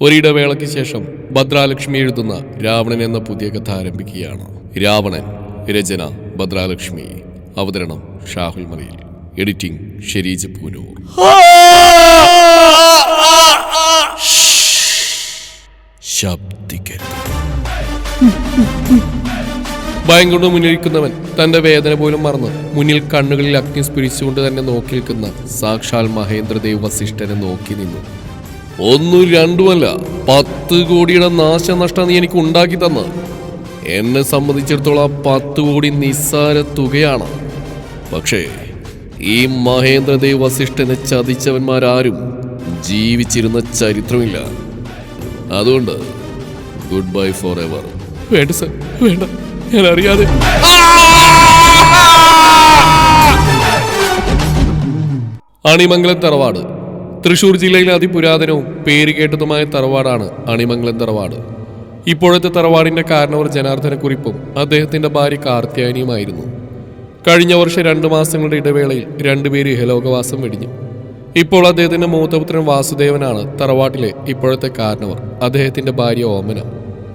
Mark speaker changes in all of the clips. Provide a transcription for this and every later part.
Speaker 1: ഒരിടവേളയ്ക്ക് ശേഷം ഭദ്രാലക്ഷ്മി എഴുതുന്ന രാവണൻ എന്ന പുതിയ കഥ ആരംഭിക്കുകയാണ്. രാവണൻ രചന ഭദ്രാലക്ഷ്മി. അവതരണം ഷാഹുൽ മറിയിൽ എഡിറ്റിംഗ് ഷെരീജ് പൂനൂർ. ഭയം കൊണ്ട് മുന്നിരിക്കുന്നവൻ തന്റെ വേദന പോലും മറന്ന് മുന്നിൽ കണ്ണുകളിൽ അഗ്നി സ്പിരിച്ചുകൊണ്ട് തന്നെ നോക്കി നിൽക്കുന്ന സാക്ഷാൽ മഹേന്ദ്രദേവ് വസിഷ്ഠനെ നോക്കി നിന്നു. ഒന്നും രണ്ടുമല്ല. പത്ത് കോടിയുടെ നാശനഷ്ടം നീ എനിക്ക് ഉണ്ടാക്കി തന്ന്. എന്നെ സംബന്ധിച്ചിടത്തോളം ആ പത്ത് കോടി നിസ്സാര തുകയാണ്. പക്ഷേ ഈ മഹേന്ദ്രദേവ് വസിഷ്ഠനെ ചതിച്ചവന്മാരാരും ജീവിച്ചിരുന്ന ചരിത്രമില്ല. അതുകൊണ്ട് ഗുഡ് ബൈ ഫോർ എവർ വേണ്ട സർ വേണ്ട. ഞാൻ അറിയാതെ അണിമംഗലം തറവാട്. തൃശൂർ ജില്ലയിലെ അതിപുരാതനവും പേരുകേട്ടതുമായ തറവാടാണ് അണിമംഗലം തറവാട്. ഇപ്പോഴത്തെ തറവാടിന്റെ കാരണവർ ജനാർദ്ദനക്കുറിപ്പും അദ്ദേഹത്തിന്റെ ഭാര്യ കാർത്തിയാനിയുമായിരുന്നു കഴിഞ്ഞ വർഷം രണ്ട് മാസങ്ങളുടെ ഇടവേളയിൽ രണ്ടുപേര് ഇഹലോകവാസം വെടിഞ്ഞു. ഇപ്പോൾ അദ്ദേഹത്തിന്റെ മൂത്തപുത്രൻ വാസുദേവനാണ് തറവാട്ടിലെ ഇപ്പോഴത്തെ കാരണവർ അദ്ദേഹത്തിന്റെ ഭാര്യ ഓമന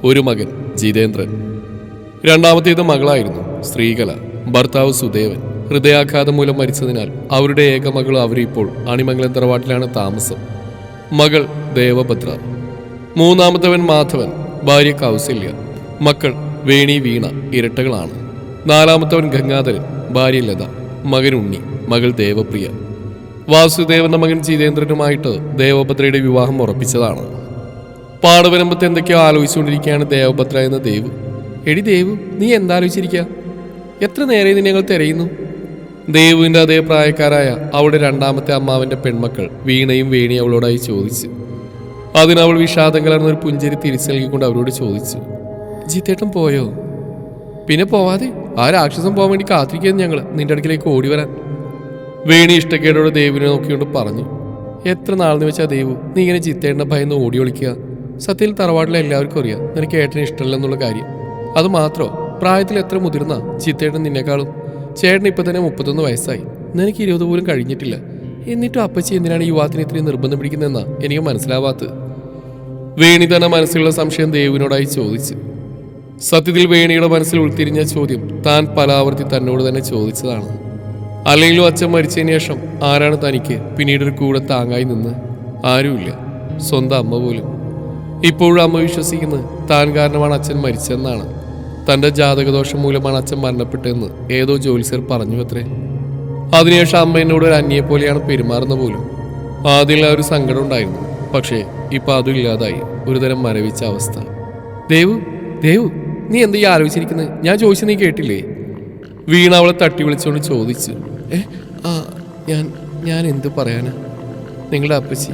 Speaker 1: ഒരു മകൻ ജിതേന്ദ്രൻ. രണ്ടാമത്തേത് മകളായിരുന്നു ശ്രീകല ഭർത്താവ് സുദേവൻ. ഹൃദയാഘാതം മൂലം മരിച്ചതിനാൽ അവരുടെ ഏക മകൾ അവരിപ്പോൾ അണിമംഗലം തറവാട്ടിലാണ് താമസം. മകൾ ദേവഭദ്ര. മൂന്നാമത്തവൻ മാധവൻ ഭാര്യ കൗസല്യ. മക്കൾ വേണി വീണ ഇരട്ടകളാണ്. നാലാമത്തവൻ ഗംഗാധരൻ ഭാര്യ ലത. മകൻ ഉണ്ണി മകൾ ദേവപ്രിയ. വാസുദേവന്റെ മകൻ ജിതേന്ദ്രനുമായിട്ട് ദേവഭദ്രയുടെ വിവാഹം ഉറപ്പിച്ചതാണ്. പാടവരമ്പത്ത് എന്തൊക്കെയോ ആലോചിച്ചുകൊണ്ടിരിക്കുകയാണ് ദേവഭദ്ര എന്ന ദേവ്. എടി ദേവ് നീ എന്താലോചിച്ചിരിക്കുക എത്ര നേരെ നിന്നെ ഞങ്ങൾ തിരയുന്നു? ദേവുവിന്റെ അതേ പ്രായക്കാരായ അവളുടെ രണ്ടാമത്തെ അമ്മാവന്റെ പെൺമക്കൾ വീണയും വേണി അവളോടായി ചോദിച്ചു. അതിനവൾ വിഷാദം കലർന്ന ഒരു പുഞ്ചിരി തിരിച്ചു നൽകിക്കൊണ്ട് അവരോട് ചോദിച്ചു ജിത്തേട്ടൻ പോയോ? പിന്നെ പോവാതെ? ആ രാക്ഷസം പോകാൻ വേണ്ടി കാത്തിരിക്കുന്നു ഞങ്ങൾ നിന്റെ അടുക്കിലേക്ക് ഓടി വരാൻ. വേണി ഇഷ്ടക്കേടോടെ ദേവിനെ നോക്കിക്കൊണ്ട് പറഞ്ഞു എത്ര നാളെന്ന് വെച്ചാൽ ദേവു നീ ഇങ്ങനെ ചിത്തേട്ടനെ ഭയന്ന് ഓടി ഒളിക്കുക? സത്യത്തിൽ തറവാട്ടിലെ എല്ലാവർക്കും അറിയാം നിനക്ക് ഏട്ടന് ഇഷ്ടമല്ലെന്നുള്ള കാര്യം. അത് മാത്രോ? പ്രായത്തിൽ എത്ര മുതിർന്ന ചിത്തേട്ടൻ നിന്നെക്കാളും? ചേട്ടൻ ഇപ്പൊ തന്നെ മുപ്പത്തൊന്ന് വയസ്സായി. നിനക്ക് ഇരുപത് പോലും കഴിഞ്ഞിട്ടില്ല. എന്നിട്ടും അപ്പച്ചി എന്തിനാണ് യുവാത്തിനെ ഇത്രയും നിർബന്ധം പിടിക്കുന്നതെന്നാ എനിക്ക് മനസ്സിലാവാത്തത്. വേണി തന്നെ മനസ്സിലുള്ള സംശയം ദേവിനോടായി ചോദിച്ചു. സത്യത്തിൽ വേണിയുടെ മനസ്സിൽ ഉൾത്തിരിഞ്ഞ ചോദ്യം താൻ പലാവർത്തി തന്നോട് തന്നെ ചോദിച്ചതാണ്. അല്ലെങ്കിലും അച്ഛൻ മരിച്ചതിന് ശേഷം ആരാണ് തനിക്ക് പിന്നീട് ഒരു കൂടെ താങ്ങായി നിന്ന്? ആരുമില്ല. സ്വന്തം അമ്മ പോലും. ഇപ്പോഴും അമ്മ വിശ്വസിക്കുന്നത് താൻ കാരണമാണ് അച്ഛൻ മരിച്ചതെന്നാണ്. തന്റെ ജാതകദോഷം മൂലമാണ് അച്ഛൻ മരണപ്പെട്ടതെന്ന് ഏതോ ജോലിസർ പറഞ്ഞു അത്രേ. അതിനുശേഷം അമ്മ എന്നോട് ഒരു അന്യെ പോലെയാണ് പെരുമാറുന്ന പോലും. ആദ്യം ഒരു സങ്കടം ഉണ്ടായിരുന്നു. പക്ഷേ ഇപ്പം അതും ഇല്ലാതായി. ഒരുതരം മരവിച്ച അവസ്ഥ. ദേവു ദേവു നീ എന്താ ആലോചിച്ചിരിക്കുന്നത് ഞാൻ ചോദിച്ചു നീ കേട്ടില്ലേ? വീണ അവളെ തട്ടി വിളിച്ചുകൊണ്ട് ചോദിച്ചു. ഏ ആ ഞാൻ ഞാൻ എന്ത് പറയാനാ? നിങ്ങളുടെ അപ്പച്ചി.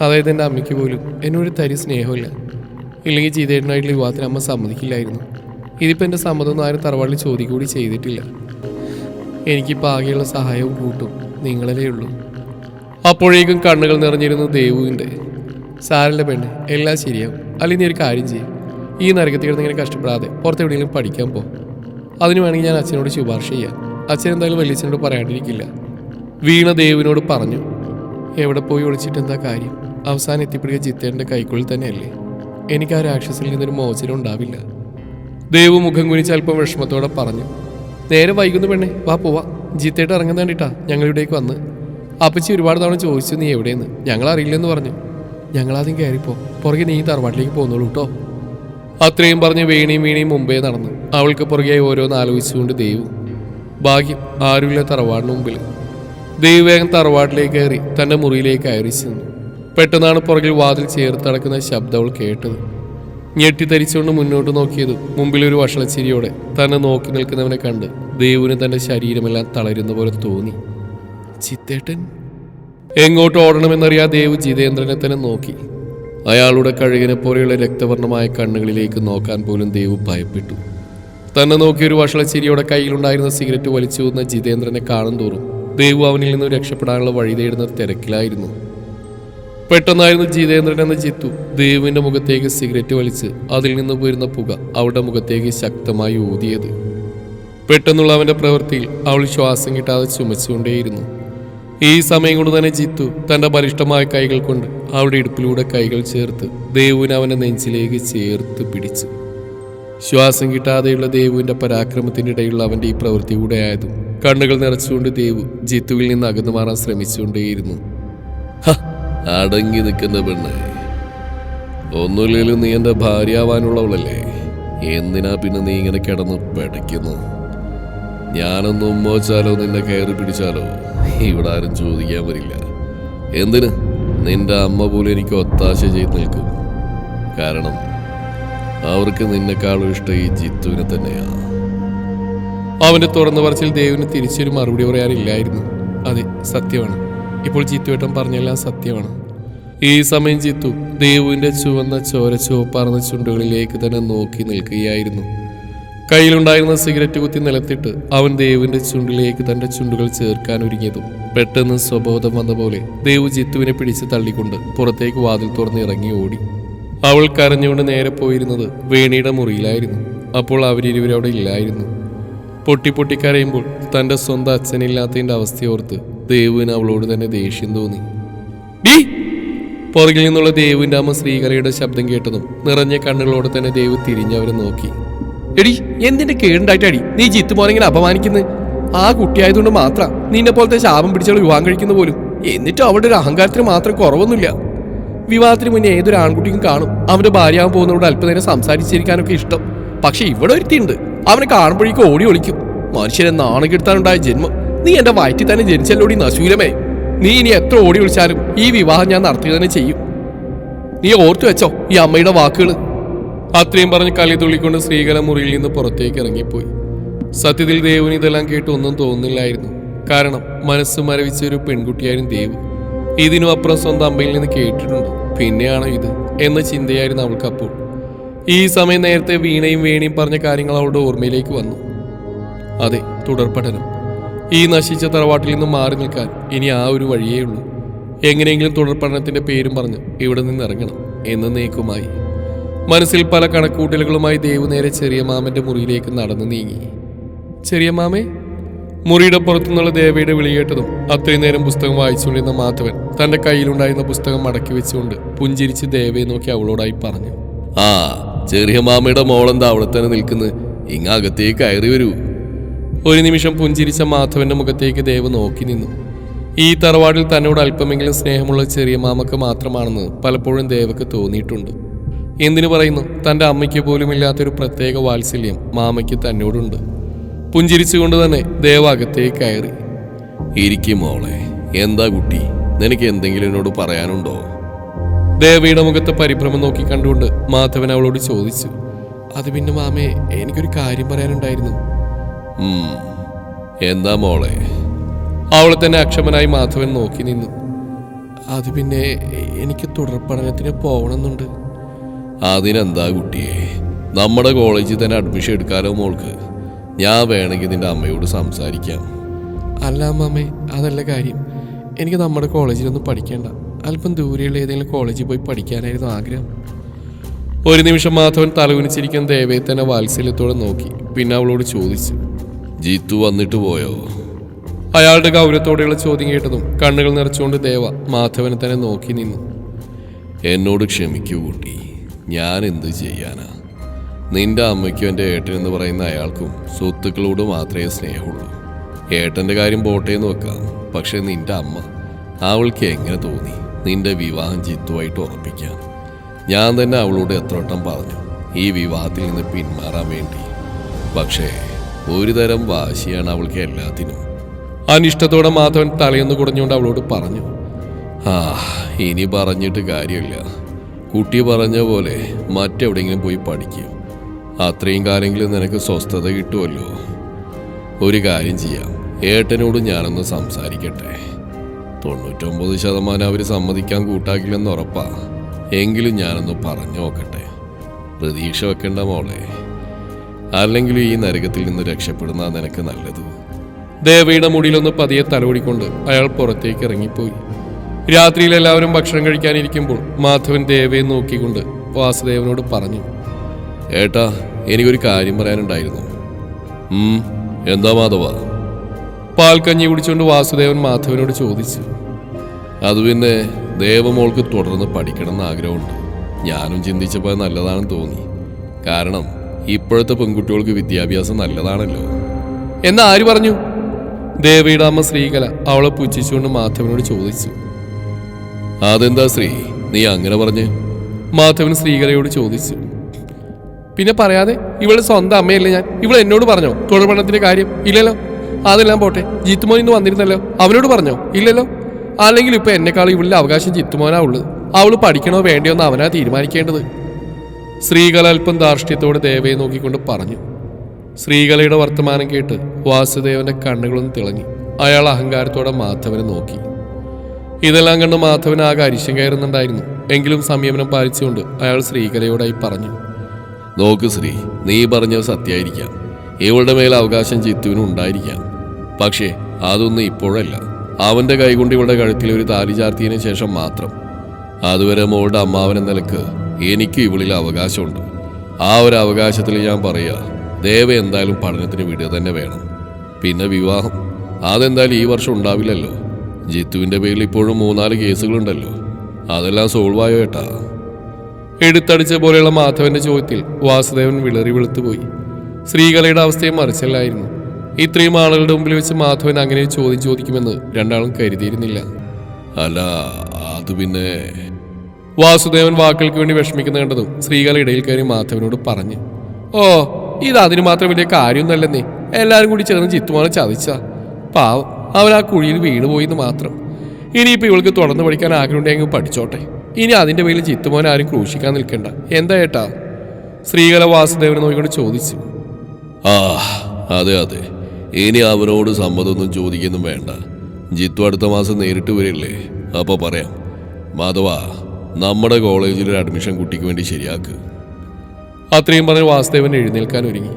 Speaker 1: അതായത് എന്റെ അമ്മയ്ക്ക് പോലും എന്നോട് തരി സ്നേഹമില്ല. ഇല്ലെങ്കിൽ ജീതേട്ടനായിട്ടുള്ള വിവാഹത്തിന് അമ്മ സമ്മതിക്കില്ലായിരുന്നു. ഇതിപ്പോൾ എന്റെ സമ്മതമൊന്നും ആരും തറവാട്ടിൽ ചോദിക്കൂടി ചെയ്തിട്ടില്ല. എനിക്കിപ്പോൾ ആകെയുള്ള സഹായവും കൂട്ടും. നിങ്ങളല്ലേ ഉള്ളൂ. അപ്പോഴേക്കും കണ്ണുകൾ നിറഞ്ഞിരുന്ന ദേവുവിന്റെ സാരല്ല പെണ്ണ് എല്ലാം ശരിയാവും. അല്ലെങ്കിൽ നീ ഒരു കാര്യം ചെയ്യും. ഈ നരകത്തിൽ കിടന്ന് ഇങ്ങനെ കഷ്ടപ്പെടാതെ പുറത്തെവിടെയെങ്കിലും പഠിക്കാൻ പോ. അതിന് വേണമെങ്കിൽ ഞാൻ അച്ഛനോട് ശുപാർശ ചെയ്യാം. അച്ഛൻ എന്തായാലും വലിയച്ഛനോട് പറയാണ്ടിരിക്കില്ല. വീണ ദേവിനോട് പറഞ്ഞു എവിടെ പോയി ഒളിച്ചിട്ട് എന്താ കാര്യം? അവസാനം എത്തിപ്പെടുക ജിത്തേന്റെ കൈക്കുള്ളിൽ തന്നെയല്ലേ? എനിക്ക് ആ രാക്ഷസിൽ നിന്നൊരു മോചനം ഉണ്ടാവില്ല. ദേവു മുഖം കുനിച്ച് അല്പം വിഷമത്തോടെ പറഞ്ഞു നേരെ വൈകുന്നു പെണ്ണെ വാ പോവാ. ജിത്തേട്ട് ഇറങ്ങുന്ന കണ്ടിട്ടാ ഞങ്ങളിവിടേക്ക് വന്ന്. അപ്പച്ചി ഒരുപാട് തവണ ചോദിച്ചു നീ എവിടെയെന്ന്? ഞങ്ങൾ അറിയില്ലെന്ന് പറഞ്ഞു. ഞങ്ങളാദ്യം കയറിപ്പോ പുറകെ നീ തറവാട്ടിലേക്ക് പോകുന്നുള്ളൂ കേട്ടോ അത്രയും പറഞ്ഞ് വീണിയും വീണിയും മുമ്പേ നടന്നു അവൾക്ക് പുറകെ ഓരോന്ന് ആലോചിച്ചുകൊണ്ട് ദേവു ഭാഗ്യം ആരുമില്ല തറവാടിന് മുമ്പിൽ. ദേവ് വേഗം തറവാട്ടിലേക്ക് കയറി തന്റെ മുറിയിലേക്ക് കയറി ചെന്നു. പെട്ടെന്നാണ് പുറകിൽ വാതിൽ ചേർത്തടക്കുന്ന ശബ്ദം അവൾ കേട്ടത്. ഞെട്ടിത്തരിച്ചുകൊണ്ട് മുന്നോട്ട് നോക്കിയത് മുമ്പിലൊരു വഷളച്ചിരിയോടെ തന്നെ നോക്കി നിൽക്കുന്നവനെ കണ്ട് ദേവുവിന് തന്റെ ശരീരമെല്ലാം തളരുന്ന പോലെ തോന്നി. ചിത്തേട്ടൻ? എങ്ങോട്ട് ഓടണമെന്നറിയാ ദേവ് ജിതേന്ദ്രനെ തന്നെ നോക്കി. അയാളുടെ കഴുകിനെ പോലെയുള്ള രക്തവർണമായ കണ്ണുകളിലേക്ക് നോക്കാൻ പോലും ദേവ് ഭയപ്പെട്ടു. തന്നെ നോക്കി ഒരു വഷളച്ചിരിയോടെ കയ്യിലുണ്ടായിരുന്ന സിഗരറ്റ് വലിച്ചു വന്ന ജിതേന്ദ്രനെ കാണും തോറും ദേവു അവനിൽ നിന്ന് രക്ഷപ്പെടാനുള്ള വഴി തേടുന്ന തിരക്കിലായിരുന്നു. പെട്ടെന്നായിരുന്നു ജിതേന്ദ്രൻ എന്ന ജിത്തു ദേവിന്റെ മുഖത്തേക്ക് സിഗരറ്റ് വലിച്ച് അതിൽ നിന്ന് പോരുന്ന പുക അവളുടെ മുഖത്തേക്ക് ശക്തമായി ഊതിയത്. പെട്ടെന്നുള്ള അവന്റെ പ്രവൃത്തിയിൽ അവൾ ശ്വാസം കിട്ടാതെ ചുമച്ചുകൊണ്ടേയിരുന്നു. ഈ സമയം കൊണ്ട് തന്നെ ജിത്തു തന്റെ ബലിഷ്ടമായ കൈകൾ കൊണ്ട് അവളുടെ ഇടുപ്പിലൂടെ കൈകൾ ചേർത്ത് ദേവുവിനെ അവന്റെ നെഞ്ചിലേക്ക് ചേർത്ത് പിടിച്ചു. ശ്വാസം കിട്ടാതെയുള്ള ദേവുവിന്റെ പരാക്രമത്തിന്റെ ഇടയിലുള്ള അവന്റെ ഈ പ്രവൃത്തി കൂടെ ആയതും കണ്ണുകൾ നിറച്ചുകൊണ്ട് ദേവു ജിത്തുവിൽ നിന്ന് അകന്നു മാറാൻ ശ്രമിച്ചുകൊണ്ടേയിരുന്നു. "ഹ, അടങ്ങി നിൽക്കുന്ന പെണ്ണ്. ഒന്നുമില്ലെങ്കിലും നീ എന്റെ ഭാര്യയാവാനുള്ളവളല്ലേ? എന്തിനാ പിന്നെ നീ ഇങ്ങനെ കിടന്ന് പിടയ്ക്കുന്നു? ഞാനൊന്ന് ഉമ്മോച്ചാലോ നിന്നെ കയറി പിടിച്ചാലോ? ഇവിടെ ആരും ചോദിക്കാൻ വരില്ല. എന്തിന്? നിന്റെ അമ്മ പോലും എനിക്ക് ഒത്താശ ചെയ്ത് നിൽക്കും. കാരണം അവർക്ക് നിന്നെക്കാളും ഇഷ്ടം ഈ ജിത്തുവിനെ തന്നെയാണ് അവന്റെ തുറന്നു പറച്ചിൽ ദേവിന് തിരിച്ചൊരു മറുപടി പറയാനില്ലായിരുന്നു. അതെ സത്യമാണ്. ഇപ്പോൾ ജിത്തുവേട്ടൻ പറഞ്ഞെല്ലാം സത്യമാണ്. ഈ സമയം ജിത്തു ദേവുവിന്റെ ചുവന്ന ചോര ചുവപ്പാർന്ന ചുണ്ടുകളിലേക്ക് തന്നെ നോക്കി നിൽക്കുകയായിരുന്നു. കയ്യിലുണ്ടായിരുന്ന സിഗരറ്റ് കുത്തി നിലത്തിട്ട് അവൻ ദേവുവിന്റെ ചുണ്ടിലേക്ക് തന്റെ ചുണ്ടുകൾ ചേർക്കാൻ ഒരുങ്ങിയതും. പെട്ടെന്ന് സ്വബോധം വന്ന പോലെ ദേവു ജിത്തുവിനെ പിടിച്ച് തള്ളിക്കൊണ്ട് പുറത്തേക്ക് വാതിൽ തുറന്ന് ഇറങ്ങി ഓടി. അവൾ കരഞ്ഞുകൊണ്ട് നേരെ പോയിരുന്നത് വേണിയുടെ മുറിയിലായിരുന്നു. അപ്പോൾ അവരിരുവരും അവിടെ ഇല്ലായിരുന്നു. പൊട്ടി തന്റെ സ്വന്തം അച്ഛനില്ലാത്തതിന്റെ അവസ്ഥയോർത്ത് ദേവുവിന് അവളോട് തന്നെ ദേഷ്യം തോന്നി. ഡീ! പുറകിൽ നിന്നുള്ള ദേവിന്റെ അമ്മ ശ്രീകലയുടെ ശബ്ദം കേട്ടതും നിറഞ്ഞ കണ്ണുകളോട് തന്നെ ദേവ് തിരിഞ്ഞവരെ നോക്കി. എടി എന്തിന്റെ കേടുണ്ടായിട്ടടി നീ ജിത്തു മോനെ ഇങ്ങനെ അപമാനിക്കുന്നത് ആ കുട്ടിയായതുകൊണ്ട് മാത്രം നിന്നെ പോലത്തെ ശാപം പിടിച്ചവൾ വിവാഹം കഴിക്കുന്ന പോലും എന്നിട്ടും അവളുടെ ഒരു അഹങ്കാരത്തിന് മാത്രം കുറവൊന്നുമില്ല. വിവാഹത്തിന് മുന്നേ ഏതൊരു ആൺകുട്ടിക്കും കാണും. അവന്റെ ഭാര്യയാവാൻ പോകുന്നവരോട് അല്പനേരം സംസാരിച്ചിരിക്കാനൊക്കെ ഇഷ്ടം. പക്ഷെ ഇവിടെ ഒരുത്തിയുണ്ട്. അവനെ കാണുമ്പോഴേക്കും ഓടി ഒളിക്കും. മനുഷ്യനെ നാണം കെടുത്താനുണ്ടായ ജന്മം. നീ എന്റെ വയറ്റിൽ തന്നെ ജനിച്ചല്ലോടി നശൂലമേ നീ ഇനി എത്ര ഓടി വിളിച്ചാലും ഈ വിവാഹം ഞാൻ നടത്തി തന്നെ ചെയ്യും. നീ ഓർത്തു വെച്ചോ ഈ അമ്മയുടെ വാക്കുകൾ അത്രയും പറഞ്ഞ് കളി തുള്ളിക്കൊണ്ട് ശ്രീകല മുറിയിൽ നിന്ന് പുറത്തേക്ക് ഇറങ്ങിപ്പോയി. സത്യത്തിൽ ദേവുന് ഇതെല്ലാം കേട്ട് ഒന്നും തോന്നുന്നില്ലായിരുന്നു. കാരണം മനസ്സ് മരവിച്ച ഒരു പെൺകുട്ടിയായിരുന്നു ദേവ്. ഇതിനും അപ്പുറം സ്വന്തം അമ്മയിൽ നിന്ന് കേട്ടിട്ടുണ്ട്. പിന്നെയാണോ ഇത് എന്ന ചിന്തയായിരുന്നു അവൾക്കപ്പോൾ. ഈ സമയം നേരത്തെ വീണയും വേണിയും പറഞ്ഞ കാര്യങ്ങൾ അവളുടെ ഓർമ്മയിലേക്ക് വന്നു. അതെ തുടർ പഠനം ഈ നശിച്ച തറവാട്ടിൽ നിന്ന് മാറി നിൽക്കാൻ ഇനി ആ ഒരു വഴിയേ ഉള്ളൂ. എങ്ങനെയെങ്കിലും തുടർ പഠനത്തിന്റെ പേരും പറഞ്ഞ് ഇവിടെ നിന്ന് ഇറങ്ങണം എന്ന് നീക്കുമായി. മനസ്സിൽ പല കണക്കൂട്ടലുകളുമായി ദേവു നേരെ ചെറിയ മാമന്റെ മുറിയിലേക്ക് നടന്നു നീങ്ങി. ചെറിയ മാമേ മുറിയുടെ പുറത്തുനിന്നുള്ള ദേവയുടെ വിളിയേട്ടതും അത്രയും നേരം പുസ്തകം വായിച്ചുകൊണ്ടിരുന്ന മാധവൻ തന്റെ കയ്യിലുണ്ടായിരുന്ന പുസ്തകം മടക്കി വെച്ചുകൊണ്ട് പുഞ്ചിരിച്ച് ദേവയെ നോക്കി അവളോടായി പറഞ്ഞു ആ ചെറിയ മാമയുടെ മോളെന്താ അവിടെ തന്നെ നിൽക്കുന്നത് ഇങ്ങകത്തേക്ക് കയറി വരൂ. ഒരു നിമിഷം പുഞ്ചിരിച്ച മാധവന്റെ മുഖത്തേക്ക് ദേവ് നോക്കി നിന്നു. ഈ തറവാടിൽ തന്നോട് അല്പമെങ്കിലും സ്നേഹമുള്ള ചെറിയ മാമക്ക് മാത്രമാണെന്ന് പലപ്പോഴും ദേവക്ക് തോന്നിയിട്ടുണ്ട്. എന്തിനു പറയുന്നു? തന്റെ അമ്മയ്ക്ക് പോലും ഇല്ലാത്തൊരു പ്രത്യേക വാത്സല്യം മാമയ്ക്ക് തന്നോടുണ്ട്. പുഞ്ചിരിച്ചുകൊണ്ട് തന്നെ ദേവ അകത്തേക്ക് കയറി. ഇരിക്കും മോളെ എന്താ കുട്ടി? നിനക്ക് എന്തെങ്കിലും എന്നോട് പറയാനുണ്ടോ? ദേവിയുടെ മുഖത്തെ പരിഭ്രമം നോക്കി കണ്ടുകൊണ്ട് മാധവൻ അവളോട് ചോദിച്ചു. അത് പിന്നെ മാമേ എനിക്കൊരു കാര്യം പറയാനുണ്ടായിരുന്നു. എന്താ മോളെ? അവളെ തന്നെ അക്ഷമനായി മാധവൻ നോക്കി നിന്നു. അത് പിന്നെ എനിക്ക് തുടർ പഠനത്തിന് പോകണമെന്നുണ്ട്. അതിനെന്താ കുട്ടിയെ? നമ്മുടെ കോളേജിൽ തന്നെ അഡ്മിഷൻ എടുക്കാലോ മോൾക്ക്? ഞാൻ വേണമെങ്കിൽ നിന്റെ അമ്മയോട് സംസാരിക്കാം. അല്ല അമ്മമ്മേ അതല്ല കാര്യം. എനിക്ക് നമ്മുടെ കോളേജിലൊന്നും പഠിക്കേണ്ട. അല്പം ദൂരെയുള്ള ഏതെങ്കിലും കോളേജിൽ പോയി പഠിക്കാനായിരുന്നു ആഗ്രഹം. ഒരു നിമിഷം മാധവൻ തലകുനിച്ചിരിക്കുന്ന ദേവയെ തന്നെ വാത്സല്യത്തോടെ നോക്കി. പിന്നെ അവളോട് ചോദിച്ചു. ജീത്തു വന്നിട്ട് പോയോ? അയാളുടെ ഗൗരവത്തോടെയുള്ള ചോദ്യം കേട്ടതും കണ്ണുകൾ നിറച്ചുകൊണ്ട് ദേവ മാധവനെ തന്നെ നോക്കി നിന്നു. എന്നോട് ക്ഷമിക്കൂ കുട്ടി. ഞാൻ എന്ത് ചെയ്യാനാ? നിന്റെ അമ്മയ്ക്കും എന്റെ ഏട്ടനെന്ന് പറയുന്ന അയാൾക്കും സ്വത്തുക്കളോട് മാത്രമേ സ്നേഹമുള്ളൂ. ഏട്ടന്റെ കാര്യം പോട്ടെ എന്ന് വെക്കാം. പക്ഷേ നിന്റെ അമ്മ അവൾക്ക് എങ്ങനെ തോന്നി നിന്റെ വിവാഹം ജിത്തുവായിട്ട് ഉറപ്പിക്കാം ഞാൻ തന്നെ അവളോട് എത്ര വട്ടം പറഞ്ഞു ഈ വിവാഹത്തിൽ നിന്ന് പിന്മാറാൻ വേണ്ടി. പക്ഷേ ഒരു തരം വാശിയാണ് അവൾക്ക് എല്ലാത്തിനും. അനിഷ്ടത്തോടെ മാധവൻ തലയൊന്ന് കുടഞ്ഞുകൊണ്ട് അവളോട് പറഞ്ഞു ആ ഇനി പറഞ്ഞിട്ട് കാര്യമില്ല. കുട്ടി പറഞ്ഞ പോലെ മറ്റെവിടെയെങ്കിലും പോയി പഠിക്കും. അത്രയും കാലെങ്കിലും നിനക്ക് സ്വസ്ഥത കിട്ടുമല്ലോ. ഒരു കാര്യം ചെയ്യാം. ഏട്ടനോട് ഞാനൊന്ന് സംസാരിക്കട്ടെ. തൊണ്ണൂറ്റൊമ്പത് ശതമാനം അവർ സമ്മതിക്കാൻ കൂട്ടാക്കില്ലെന്ന് ഉറപ്പാ. എങ്കിലും ഞാനൊന്ന് പറഞ്ഞു നോക്കട്ടെ. പ്രതീക്ഷ വെക്കണ്ട മോളെ. അല്ലെങ്കിലും ഈ നരകത്തിൽ നിന്ന് രക്ഷപ്പെടുന്ന നിനക്ക് നല്ലത്. ദേവയുടെ മുടിയിലൊന്ന് പതിയെ തലോടിക്കൊണ്ട് അയാൾ പുറത്തേക്ക് ഇറങ്ങിപ്പോയി. രാത്രിയിൽ എല്ലാവരും ഭക്ഷണം കഴിക്കാനിരിക്കുമ്പോൾ മാധവൻ ദേവയെ നോക്കിക്കൊണ്ട് വാസുദേവനോട് പറഞ്ഞു ഏട്ടാ എനിക്കൊരു കാര്യം പറയാനുണ്ടായിരുന്നു. എന്താ മാധവ? പാൽക്കഞ്ഞി കുടിച്ചുകൊണ്ട് വാസുദേവൻ മാധവനോട് ചോദിച്ചു അത് പിന്നെ ദേവമോൾക്ക് തുടർന്ന് പഠിക്കണം എന്ന് ആഗ്രഹമുണ്ട്. ഞാനും ചിന്തിച്ചപ്പോൾ നല്ലതാണെന്ന് തോന്നി. കാരണം ഇപ്പോഴത്തെ പെൺകുട്ടികൾക്ക് വിദ്യാഭ്യാസം നല്ലതാണല്ലോ. എന്ന് ആര് പറഞ്ഞു? ദേവിയുടെ അമ്മ ശ്രീകല അവളെ പുച്ഛിച്ചുകൊണ്ട് മാധവനോട് ചോദിച്ചു. അതെന്താ ശ്രീ? നീ അങ്ങനെ പറഞ്ഞ്? മാധവൻ ശ്രീകലയോട് ചോദിച്ചു. പിന്നെ പറയാതെ ഇവളെ സ്വന്തം അമ്മയല്ലേ ഞാൻ? ഇവൾ എന്നോട് പറഞ്ഞോ? തുടർപഠനത്തിന്റെ കാര്യം ഇല്ലല്ലോ. അതെല്ലാം പോട്ടെ ജിത്തുമോൻ ഇന്ന് വന്നിരുന്നല്ലോ. അവനോട് പറഞ്ഞോ? ഇല്ലല്ലോ. അല്ലെങ്കിൽ ഇപ്പൊ എന്നെക്കാളും ഇവളുടെ അവകാശം ജിത്തുമോനാ ഉള്ളത്. അവൾ പഠിക്കണോ വേണ്ടയോ എന്ന് അവനാ തീരുമാനിക്കേണ്ടത്. ശ്രീകല അല്പം ധാർഷ്ട്യത്തോടെ ദേവയെ നോക്കിക്കൊണ്ട് പറഞ്ഞു. ശ്രീകലയുടെ വർത്തമാനം കേട്ട് വാസുദേവന്റെ കണ്ണുകളൊന്ന് തിളങ്ങി. അയാൾ അഹങ്കാരത്തോടെ മാധവനെ നോക്കി. ഇതെല്ലാം കണ്ട് മാധവൻ ആകെ അരിശം കയറുന്നുണ്ടായിരുന്നു. എങ്കിലും സംയമനം പാലിച്ചുകൊണ്ട് അയാൾ ശ്രീകലയോടായി പറഞ്ഞു. നോക്ക് ശ്രീ നീ പറഞ്ഞത് സത്യായിരിക്കാം ഇവളുടെ മേൽ അവകാശം ചിത്തുവിനും ഉണ്ടായിരിക്കാം. പക്ഷേ അതൊന്നും ഇപ്പോഴല്ല. അവന്റെ കൈകൊണ്ട് ഇവളുടെ കഴുത്തിൽ ഒരു താലി ചാർത്തിയതിനു ശേഷം മാത്രം. അതുവരെ മോളുടെ അമ്മാവനെ നിലയ്ക്ക് എനിക്ക് ഇവളിൽ അവകാശമുണ്ട്. ആ ഒരു അവകാശത്തിൽ ഞാൻ പറയുക ദേവ എന്തായാലും പഠനത്തിന് വിടുക തന്നെ വേണം. പിന്നെ വിവാഹം. അതെന്തായാലും ഈ വർഷം ഉണ്ടാവില്ലല്ലോ. ജിത്തുവിന്റെ പേരിൽ ഇപ്പോഴും മൂന്നാൽ കേസുകളുണ്ടല്ലോ. അതെല്ലാം സോൾവ് ആയോ ഏട്ടാ? എടുത്തടിച്ച പോലെയുള്ള മാധവന്റെ ചോദ്യത്തിൽ വാസുദേവൻ വിളറി വെളുത്തുപോയി ശ്രീകലയുടെ അവസ്ഥയെ മറിച്ചല്ലായിരുന്നു. ഇത്രയും ആളുകളുടെ മുമ്പിൽ വെച്ച് മാധവൻ അങ്ങനെ ചോദ്യം ചോദിക്കുമെന്ന് രണ്ടാളും കരുതിയിരുന്നില്ല. അല്ല അത് പിന്നെ വാസുദേവൻ വാക്കുകൾക്ക് വേണ്ടി വിഷമിക്കുന്ന കണ്ടതും സ്ത്രീകൾ ഇടയിൽ കയറി മാധവനോട് പറഞ്ഞു ഓ ഇത് അതിന് മാത്രം വലിയ കാര്യമൊന്നുമല്ലെന്നേ. എല്ലാവരും കൂടി ചേർന്ന് ചിത്തുമാണ് ചതിച്ച. പാവം അവൻ ആ കുഴിയിൽ വീണ് പോയിന്ന് മാത്രം. ഇനിയിപ്പോൾ ഇവൾക്ക് തുടർന്ന് പഠിക്കാൻ ആഗ്രഹമുണ്ടെങ്കിൽ പഠിച്ചോട്ടെ. ഇനി അതിന്റെ പേരിൽ ചിത്തുമോൻ ആരും ക്രൂശിക്കാൻ നിൽക്കണ്ട. എന്താ ഏട്ടാ? ശ്രീകല വാസുദേവനെ നോക്കിക്കൊണ്ട് ചോദിച്ചു. ആ അതെ അതെ. ഇനി അവനോട് സമ്മതമൊന്നും ചോദിക്കുന്നു വേണ്ട. ജിത്തു അടുത്ത മാസം നേരിട്ട് വരില്ലേ? അപ്പോൾ പറയാം. മാധവ നമ്മുടെ കോളേജിൽ ഒരു അഡ്മിഷൻ കുട്ടിക്ക് വേണ്ടി ശരിയാക്ക്. അത്രയും പറഞ്ഞ് വാസുദേവൻ എഴുന്നേൽക്കാൻ ഒരുങ്ങി.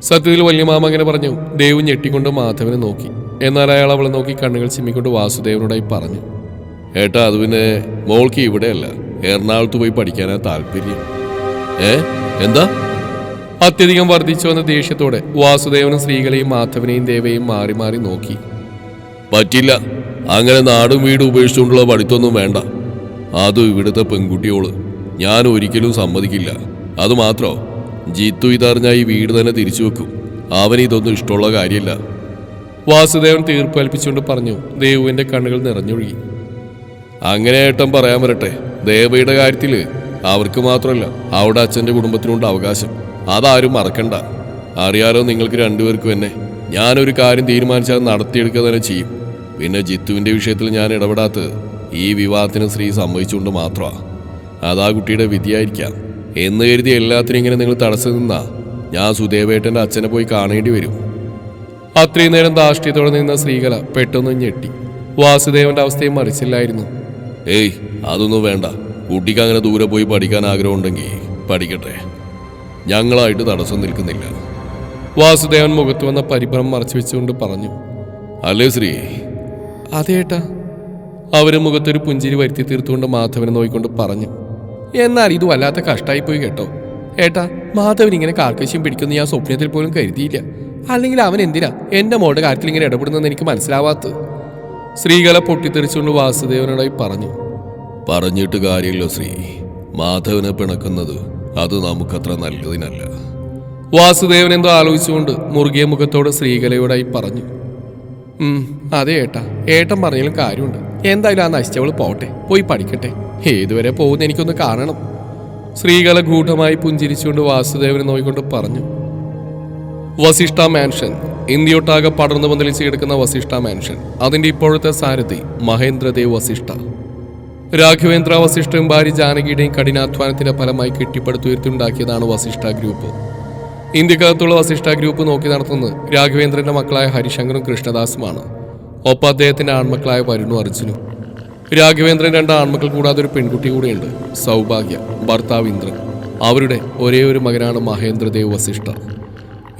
Speaker 1: സത്യത്തിൽ വലിയ മാമ അങ്ങനെ പറഞ്ഞു. ദേവ് ഞെട്ടിക്കൊണ്ട് മാധവനെ നോക്കി. എന്നാൽ അയാൾ അവളെ നോക്കി കണ്ണുകൾ ചിമ്മിക്കൊണ്ട് വാസുദേവനോടായി പറഞ്ഞു. ഏട്ടാ അത് പിന്നെ മോൾക്ക് ഇവിടെയല്ല. എറണാകുളത്ത് പോയി പഠിക്കാനാ താല്പര്യം. ഏ? എന്താ? അത്യധികം വർദ്ധിച്ചു വന്ന ദേഷ്യത്തോടെ വാസുദേവനും സ്ത്രീകളെയും മാധവനെയും ദേവയും മാറി മാറി നോക്കി. പറ്റില്ല. അങ്ങനെ നാടും വീടും ഉപേക്ഷിച്ചുകൊണ്ടുള്ള പഠിത്തമൊന്നും വേണ്ട. അതും ഇവിടുത്തെ പെൺകുട്ടിയോൾ? ഞാൻ ഒരിക്കലും സമ്മതിക്കില്ല. അത് മാത്രോ? ജിത്തു ഇതറിഞ്ഞ ഈ വീട് തന്നെ തിരിച്ചു വെക്കും. അവന് ഇതൊന്നും ഇഷ്ടമുള്ള കാര്യമല്ല വാസുദേവൻ തീർപ്പ് കൽപ്പിച്ചുകൊണ്ട് പറഞ്ഞു ദേവുവിന്റെ കണ്ണുകൾ നിറഞ്ഞൊഴുകി. അങ്ങനെ ഏട്ടൻ പറയാൻ വരട്ടെ. ദേവയുടെ കാര്യത്തിൽ അവർക്ക് മാത്രമല്ല അവിടെ അച്ഛന്റെ കുടുംബത്തിനുണ്ട് അവകാശം. അതാരും മറക്കണ്ട. അറിയാലോ നിങ്ങൾക്ക് രണ്ടുപേർക്കും എന്നെ. ഞാനൊരു കാര്യം തീരുമാനിച്ചാൽ നടത്തിയെടുക്കുക തന്നെ ചെയ്യും. പിന്നെ ജിത്തുവിന്റെ വിഷയത്തിൽ ഞാൻ ഇടപെടാത്തത് ഈ വിവാഹത്തിന് സ്ത്രീ സമ്മതിച്ചുകൊണ്ട് മാത്രമാ. അതാ കുട്ടിയുടെ വിധിയായിരിക്കാം. എന്ന് കരുതി എല്ലാത്തിനും ഇങ്ങനെ നിങ്ങൾ തടസ്സം നിന്നാ. ഞാൻ സുദേവേട്ടന്റെ അച്ഛനെ പോയി കാണേണ്ടി വരും. അത്രയും നേരം ധാഷ്ട്യത്തോടെ നിന്ന സ്ത്രീകല പെട്ടെന്ന് ഞെട്ടി. വാസുദേവന്റെ അവസ്ഥയും മറിച്ചില്ലായിരുന്നു. ഏയ് അതൊന്നും വേണ്ട. കുട്ടിക്ക് അങ്ങനെ ദൂരെ പോയി പഠിക്കാൻ ആഗ്രഹമുണ്ടെങ്കിൽ പഠിക്കട്ടെ. ഞങ്ങളായിട്ട് തടസ്സം നിൽക്കുന്നില്ല. വാസുദേവൻ മുഖത്ത് വന്ന പരിഭ്രമം മറച്ചു വെച്ചുകൊണ്ട് പറഞ്ഞു. അല്ലേ ശ്രീ അതേട്ടാ. അവർ മുഖത്തൊരു പുഞ്ചിരി വരുത്തി തീർത്തുകൊണ്ട് മാധവനെ നോക്കിക്കൊണ്ട് പറഞ്ഞു എന്നാൽ ഇത് വല്ലാത്ത കഷ്ടായി പോയി കേട്ടോ. ഏട്ടാ മാധവൻ ഇങ്ങനെ കാർക്കശ്യം പിടിക്കുന്ന ഞാൻ സ്വപ്നത്തിൽ പോലും കരുതിയില്ല. അല്ലെങ്കിൽ അവൻ എന്തിനാ എന്റെ മോളുടെ കാര്യത്തിൽ ഇങ്ങനെ ഇടപെടുന്നതെന്ന് എനിക്ക് മനസ്സിലാവാത്തത്? സ്ത്രീകളെ പൊട്ടിത്തെറിച്ചുകൊണ്ട് വാസുദേവനോടായി പറഞ്ഞു പറഞ്ഞിട്ട് കാര്യമില്ല ശ്രീ. മാധവനെ പിണക്കുന്നത് അത് നമുക്കത്ര നല്ലതിനല്ല. വാസുദേവൻ എന്തോ ആലോചിച്ചുകൊണ്ട് മുറുകിയ മുഖത്തോട് ശ്രീകലയോടായി പറഞ്ഞു അതെ ഏട്ടാ. ഏട്ടൻ പറഞ്ഞാലും കാര്യമുണ്ട്. എന്തായാലും ആ നശിച്ചവൾ പോട്ടെ. പോയി പഠിക്കട്ടെ. ഏതുവരെ പോകുന്ന എനിക്കൊന്ന് കാണണം. സ്ത്രീകളെ ഗൂഢമായി പുഞ്ചിരിച്ചുകൊണ്ട് വാസുദേവനെ നോക്കിക്കൊണ്ട് പറഞ്ഞു. വസിഷ്ഠ മാൻഷൻ. ഇന്ത്യയൊട്ടാകെ പടർന്നു പന്തലിച്ച് കിടക്കുന്ന വസിഷ്ഠ മാൻഷൻ. അതിന്റെ ഇപ്പോഴത്തെ സാരഥി മഹേന്ദ്രദേവ് വസിഷ്ഠ. രാഘവേന്ദ്ര വസിഷ്ഠയും ഭാര്യ ജാനകിയുടെയും കഠിനാധ്വാനത്തിന്റെ ഫലമായി കെട്ടിപ്പടുത്തുയർത്തിണ്ടാക്കിയതാണ് വസിഷ്ഠ ഗ്രൂപ്പ്. ഇന്ത്യക്കകത്തുള്ള വസിഷ്ഠ ഗ്രൂപ്പ് നോക്കി നടത്തുന്നത് രാഘവേന്ദ്രന്റെ മക്കളായ ഹരിശങ്കറും കൃഷ്ണദാസുമാണ്. ഒപ്പം അദ്ദേഹത്തിന്റെ ആൺമക്കളായ വരുണു അർജുനും. രാഘവേന്ദ്രൻ രണ്ട് ആൺമക്കൾ കൂടാതെ ഒരു പെൺകുട്ടി കൂടെയുണ്ട്. സൗഭാഗ്യ ഭർത്താവ് ഇന്ദ്രൻ. അവരുടെ ഒരേ ഒരു മകനാണ് മഹേന്ദ്രദേവ് വസിഷ്ഠ.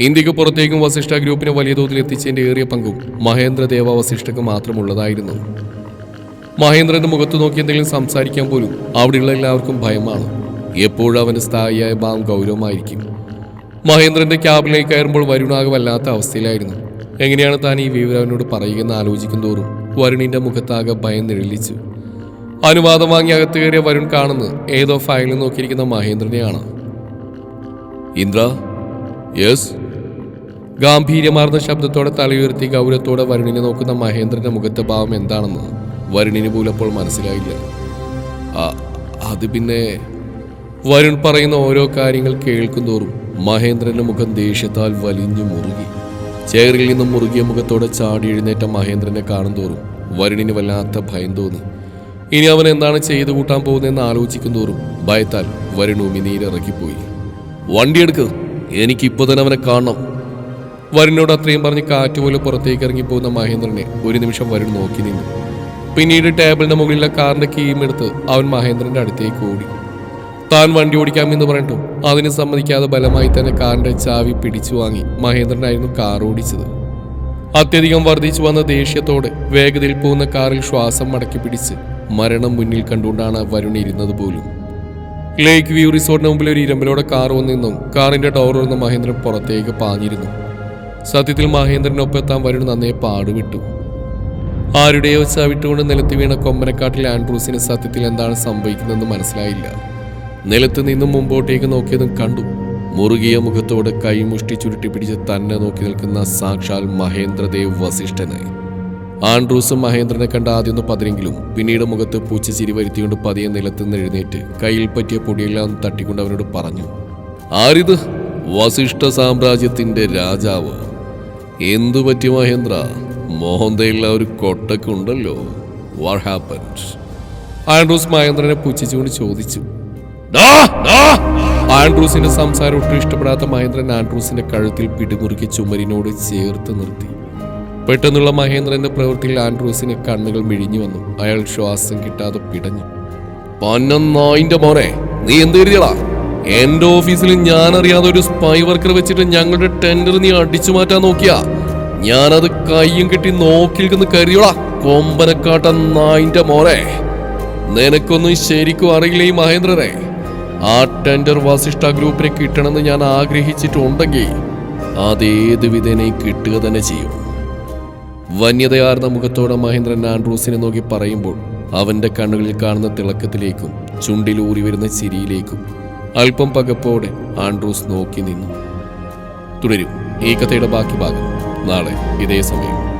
Speaker 1: ഇന്ത്യയ്ക്ക് പുറത്തേക്കും വസിഷ്ഠ ഗ്രൂപ്പിനെ വലിയ തോതിൽ എത്തിച്ചതിന്റെ ഏറിയ പങ്കും മഹേന്ദ്രദേവ വസിഷ്ഠക്ക് മാത്രമുള്ളതായിരുന്നു. മഹേന്ദ്രന്റെ മുഖത്ത് നോക്കി എന്തെങ്കിലും സംസാരിക്കാൻ പോലും അവിടെയുള്ള എല്ലാവർക്കും ഭയമാണ്. എപ്പോഴും അവന്റെ സ്ഥായിയായ ഭാവം ഗൗരവമായിരിക്കും. മഹേന്ദ്രന്റെ ക്യാബിലേക്ക് കയറുമ്പോൾ വരുണാകെ വല്ലാത്ത അവസ്ഥയിലായിരുന്നു. എങ്ങനെയാണ് താൻ ഈ വിവരം അവനോട് പറയുകയെന്ന് ആലോചിക്കും തോറും വരുണിന്റെ മുഖത്താകെ ഭയം നിഴലിച്ചു. അനുവാദം വാങ്ങി അകത്ത് കയറിയ വരുൺ കാണുന്നത് ഏതോ ഫയലിൽ നോക്കിയിരിക്കുന്ന മഹേന്ദ്രനെയാണ്. ഇന്ദ്ര? യെസ്? ഗാംഭീര്യമാർന്ന ശബ്ദത്തോടെ തലയുയർത്തി ഗൗരവത്തോടെ വരുണിനെ നോക്കുന്ന മഹേന്ദ്രന്റെ മുഖത്തെ ഭാവം എന്താണെന്ന് വരുണിന് പോലും അപ്പോൾ മനസ്സിലായില്ല. അത് പിന്നെ വരുൺ പറയുന്ന ഓരോ കാര്യങ്ങൾ കേൾക്കും തോറും മഹേന്ദ്രന്റെ മുഖം ദേഷ്യത്താൽ വലിഞ്ഞു മുറുകി. ചെയറിൽ നിന്നും മുറുകിയ മുഖത്തോടെ ചാടി എഴുന്നേറ്റ മഹേന്ദ്രനെ കാണും തോറും വരുണിന് വല്ലാത്ത ഭയം തോന്നി. ഇനി അവൻ എന്താണ് ചെയ്തു കൂട്ടാൻ പോകുന്നതെന്ന് ആലോചിക്കും തോറും ഭയത്താൽ വരുൺ ഉമിനീരിറക്കിപ്പോയി വണ്ടിയെടുക്ക് എനിക്കിപ്പോ തന്നെ അവനെ കാണണം. വരുണിനോട് അത്രയും പറഞ്ഞ് കാറ്റ് പോലെ പുറത്തേക്ക് ഇറങ്ങിപ്പോകുന്ന മഹേന്ദ്രനെ ഒരു നിമിഷം വരുൺ നോക്കി നിന്നു. പിന്നീട് ടേബിളിന്റെ മുകളിലെ കാറിന്റെ കീമെടുത്ത് അവൻ മഹേന്ദ്രന്റെ അടുത്തേക്ക് ഓടി. താൻ വണ്ടി ഓടിക്കാമെന്ന് പറഞ്ഞിട്ടു അതിന് സമ്മതിക്കാതെ ബലമായി തന്നെ കാറിന്റെ ചാവി പിടിച്ചു വാങ്ങി മഹേന്ദ്രനായിരുന്നു കാർ ഓടിച്ചത്. അത്യധികം വർദ്ധിച്ചു വന്ന ദേഷ്യത്തോടെ വേഗതയിൽ പോകുന്ന കാറിൽ ശ്വാസം മടക്കി പിടിച്ച് മരണം മുന്നിൽ കണ്ടുകൊണ്ടാണ് വരുൺ ഇരുന്നത് പോലും. ലേക്ക് വ്യൂ റിസോർട്ടിന് മുമ്പിൽ ഒരു ഇരമ്പിലൂടെ കാർ വന്നിന്നും കാറിന്റെ ഡോർ തുറന്ന് മഹേന്ദ്രൻ പുറത്തേക്ക് പാഞ്ഞിരുന്നു. സത്യത്തിൽ മഹേന്ദ്രനൊപ്പം എത്താൻ വരുൺ നന്നേ പാടുവിട്ടു ആരുടെയോ ചവിട്ടുകൊണ്ട് നിലത്തി വീണ കൊമ്പനക്കാട്ടിൽ ആൻഡ്രൂസിന് സത്യത്തിൽ എന്താണ് സംഭവിക്കുന്നതെന്ന് മനസ്സിലായില്ല. നിലത്ത് നിന്നും മുമ്പോട്ടേക്ക് നോക്കിയതും കണ്ടു. മുറുകിയ മുഖത്തോടെ കൈമുഷ്ടി ചുരുട്ടി പിടിച്ച് തന്നെ നോക്കി നിൽക്കുന്ന സാക്ഷാൽ മഹേന്ദ്രദേവ് വസിഷ്ഠനെ. ആൻഡ്രൂസും മഹേന്ദ്രനെ കണ്ട ആദ്യമൊന്ന് പതിരെങ്കിലും പിന്നീട് മുഖത്ത് പൂച്ചച്ചിരി വരുത്തിക്കൊണ്ട് പതിയെ നിലത്ത് നിന്ന് എഴുന്നേറ്റ് കയ്യിൽ പറ്റിയ പൊടിയെല്ലാം തട്ടിക്കൊണ്ട് അവരോട് പറഞ്ഞു ആരിത്? വസിഷ്ഠ സാമ്രാജ്യത്തിന്റെ രാജാവ്. എന്തു പറ്റി മഹേന്ദ്ര? മോഹന്തയുള്ള ഒരു കൊട്ടക്കുണ്ടല്ലോ. വാട്ട് ഹാപ്പൻസ് ആൻഡ്രൂസ് മഹേന്ദ്രനെ പുച്ഛിച്ചുകൊണ്ട് ചോദിച്ചു! ആൻഡ്രൂസിന്റെ സംസാരം ഒട്ടും ഇഷ്ടപ്പെടാത്ത മഹേന്ദ്രൻ ആൻഡ്രൂസിന്റെ കഴുത്തിൽ പിടിമുറുക്കി ചുമരിനോട് ചേർത്ത് നിർത്തി. പെട്ടെന്നുള്ള മഹേന്ദ്രന്റെ പ്രവൃത്തിയിൽ ആൻഡ്രൂസിന് കണ്ണുകൾ മിഴിഞ്ഞു വന്നു. അയാൾ ശ്വാസം കിട്ടാതെ പിടഞ്ഞു. പന്നം നായിന്റെ മോനെ നീ എന്ത് കരുതിയടാ? എന്റെ ഓഫീസിൽ ഞാൻ അറിയാതെ ഒരു സ്പൈ വർക്കർ വെച്ചിട്ട് ഞങ്ങളുടെ ടെൻഡർ നീ അടിച്ചു മാറ്റാൻ നോക്കിയാ? ഞാനത് കയ്യും കെട്ടി നോക്കി നിൽക്കുന്ന കരുതിയോടാ കൊമ്പനക്കാട്ട നായിന്റെ മോനെ. നിനക്കൊന്നും ശരിക്കും അറിയില്ല ഈ മഹേന്ദ്രനെ. ആ ടെൻഡർ വാസിഷ്ഠ ഗ്രൂപ്പിനെ കിട്ടണമെന്ന് ഞാൻ ആഗ്രഹിച്ചിട്ടുണ്ടെങ്കിൽ അതേത് വിധേനയും കിട്ടുക തന്നെ ചെയ്യും. വന്യതയാർന്ന മുഖത്തോടെ മഹേന്ദ്രൻ ആൻഡ്രൂസിനെ നോക്കി പറയുമ്പോൾ അവന്റെ കണ്ണുകളിൽ കാണുന്ന തിളക്കത്തിലേക്കും ചുണ്ടിലൂറി വരുന്ന ചിരിയിലേക്കും അല്പം പകപ്പോടെ ആൻഡ്രൂസ് നോക്കി നിന്നു. തുടരും. ഈ കഥയുടെ ബാക്കി ഭാഗം നാളെ ഇതേ സമയം.